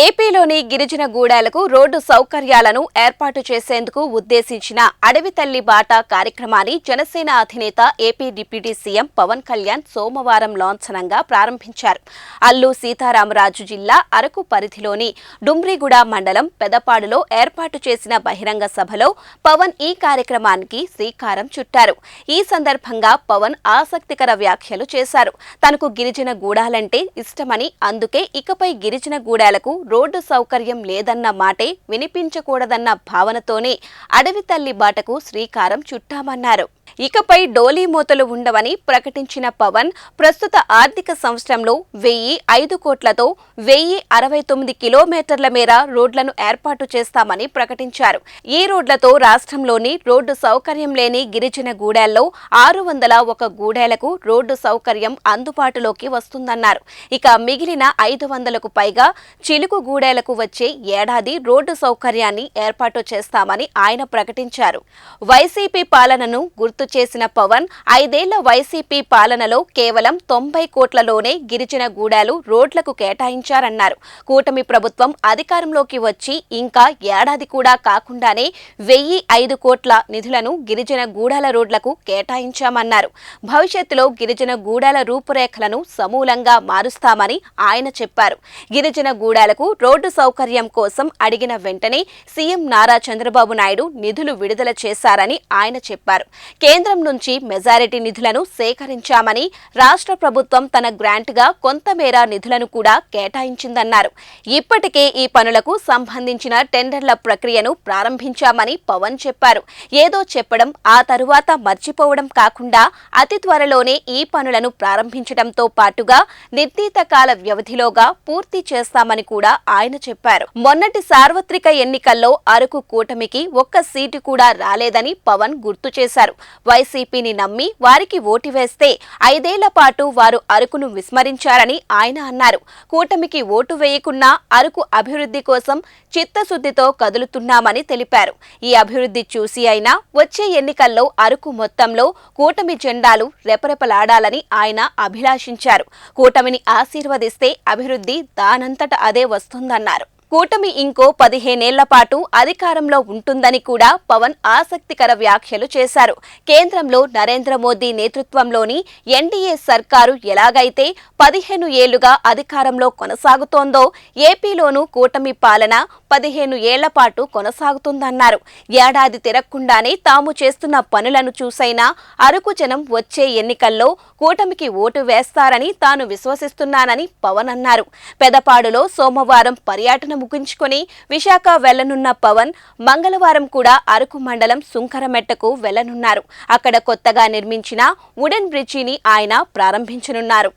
ఏపీలోని గిరిజన గూడాలకు రోడ్డు సౌకర్యాలను ఏర్పాటు చేసేందుకు ఉద్దేశించిన అడవి తల్లి బాట కార్యక్రమాన్ని జనసేన అధినేత AP deputy CM Pawan Kalyan సోమవారం లాంఛనంగా ప్రారంభించారు. అల్లు సీతారామరాజు జిల్లా అరకు పరిధిలోని డుమ్రిగూడ మండలం పెదపాడులో ఏర్పాటు చేసిన బహిరంగ సభలో పవన్ ఈ కార్యక్రమానికి శ్రీకారం చుట్టారు. ఈ సందర్భంగా పవన్ ఆసక్తికర వ్యాఖ్యలు చేశారు. తనకు గిరిజన గూడాలంటే ఇష్టమని అందుకే ఇకపై గిరిజన గూడాలకు రోడ్డు సౌకర్యం లేదన్న మాటే వినిపించకూడదన్న భావనతోనే అడవి తల్లి బాటకు శ్రీకారం చుట్టామన్నారు. ఇకపై డోలీ మూతలు ఉండవని ప్రకటించిన పవన్ ప్రస్తుత ఆర్థిక సంవత్సరంలో వెయ్యి ఐదు కోట్లతో వెయ్యి అరవై తొమ్మిది కిలోమీటర్ల మేర రోడ్లను ఏర్పాటు చేస్తామని ప్రకటించారు. ఈ రోడ్లతో రాష్ట్రంలోని రోడ్డు సౌకర్యం లేని గిరిజన గూడెల్లో ఆరు వందల ఒక గూడేలకు రోడ్డు సౌకర్యం అందుబాటులోకి వస్తుందన్నారు. ఇక మిగిలిన ఐదు వందలకు పైగా చిలుకు గూడేలకు వచ్చే ఏడాది రోడ్డు సౌకర్యాన్ని ఏర్పాటు చేస్తామని ఆయన ప్రకటించారు. వైసీపీ పాలనను గుర్తు చేసిన పవన్ ఐదేళ్ళ వైసీపీ పాలనలో కేవలం తొంభై కోట్లలోనే గిరిజన గూడాలు రోడ్లకు కేటాయించారన్నారు. కూటమి ప్రభుత్వం అధికారంలోకి వచ్చి ఇంకా ఏడాది కూడా కాకుండానే వెయ్యి ఐదు కోట్ల నిధులను గిరిజన గూడాల రోడ్లకు కేటాయించామన్నారు. భవిష్యత్తులో గిరిజన గూడాల రూపురేఖలను సమూలంగా మారుస్తామని ఆయన చెప్పారు. గిరిజన గూడాలకు రోడ్డు సౌకర్యం కోసం అడిగిన వెంటనే సీఎం నారా చంద్రబాబు నాయుడు నిధులు విడుదల చేశారని ఆయన చెప్పారు. కేంద్రం నుంచి మెజారిటీ నిధులను సేకరించామని రాష్ట్ర ప్రభుత్వం తన గ్రాంట్గా కొంతమేర నిధులను కూడా కేటాయించిందన్నారు. ఇప్పటికే ఈ పనులకు సంబంధించిన టెండర్ల ప్రక్రియను ప్రారంభించామని పవన్ చెప్పారు. ఏదో చెప్పడం ఆ తరువాత మర్చిపోవడం కాకుండా అతి త్వరలోనే ఈ పనులను ప్రారంభించడంతో పాటుగా నిర్ణీత కాల వ్యవధిలోగా పూర్తి చేస్తామని కూడా ఆయన చెప్పారు. మొన్నటి సార్వత్రిక ఎన్నికల్లో అరకు కూటమికి ఒక్క సీటు కూడా రాలేదని పవన్ గుర్తు చేశారు. వైసీపీని నమ్మి వారికి ఓటు వేస్తే ఐదేళ్ళ పాటు వారు అరకును విస్మరించారని ఆయన అన్నారు. కూటమికి ఓటు వేయకున్నా అరకు అభివృద్ధి కోసం చిత్తశుద్ధితో కదులుతున్నామని తెలిపారు. ఈ అభివృద్ధి చూసి అయినా వచ్చే ఎన్నికల్లో అరకు మొత్తంలో కూటమి జెండాలు రెపరెపలాడాలని ఆయన అభిలాషించారు. కూటమిని ఆశీర్వదిస్తే అభివృద్ధి దానంతట అదే వస్తుందన్నారు. కూటమి ఇంకో పదిహేనేళ్ళ పాటు అధికారంలో ఉంటుందని కూడా పవన్ ఆసక్తికర వ్యాఖ్యలు చేశారు. కేంద్రంలో నరేంద్ర మోదీ నేతృత్వంలోని ఎన్డీఏ సర్కారు ఎలాగైతే పదిహేను ఏళ్ళుగా అధికారంలో కొనసాగుతోందో ఏపీలోనూ కూటమి పాలన పదిహేను ఏళ్ళ పాటు కొనసాగుతుందన్నారు. ఏడాది తిరగకుండానే తాము చేస్తున్న పనులను చూసైనా అరకు జనం వచ్చే ఎన్నికల్లో కూటమికి ఓటు వేస్తారని తాను విశ్వసిస్తున్నానని పవన్ అన్నారు. పెదపాడులో సోమవారం పర్యటన ముగించుకొని విశాఖ వెళ్ళనున్న పవన్ మంగళవారం కూడా అరకు మండలం సుంకరమెట్టకు వెళ్ళనున్నారు. అక్కడ కొత్తగా నిర్మించిన వుడెన్ బ్రిడ్జిని ఆయన ప్రారంభించనున్నారు.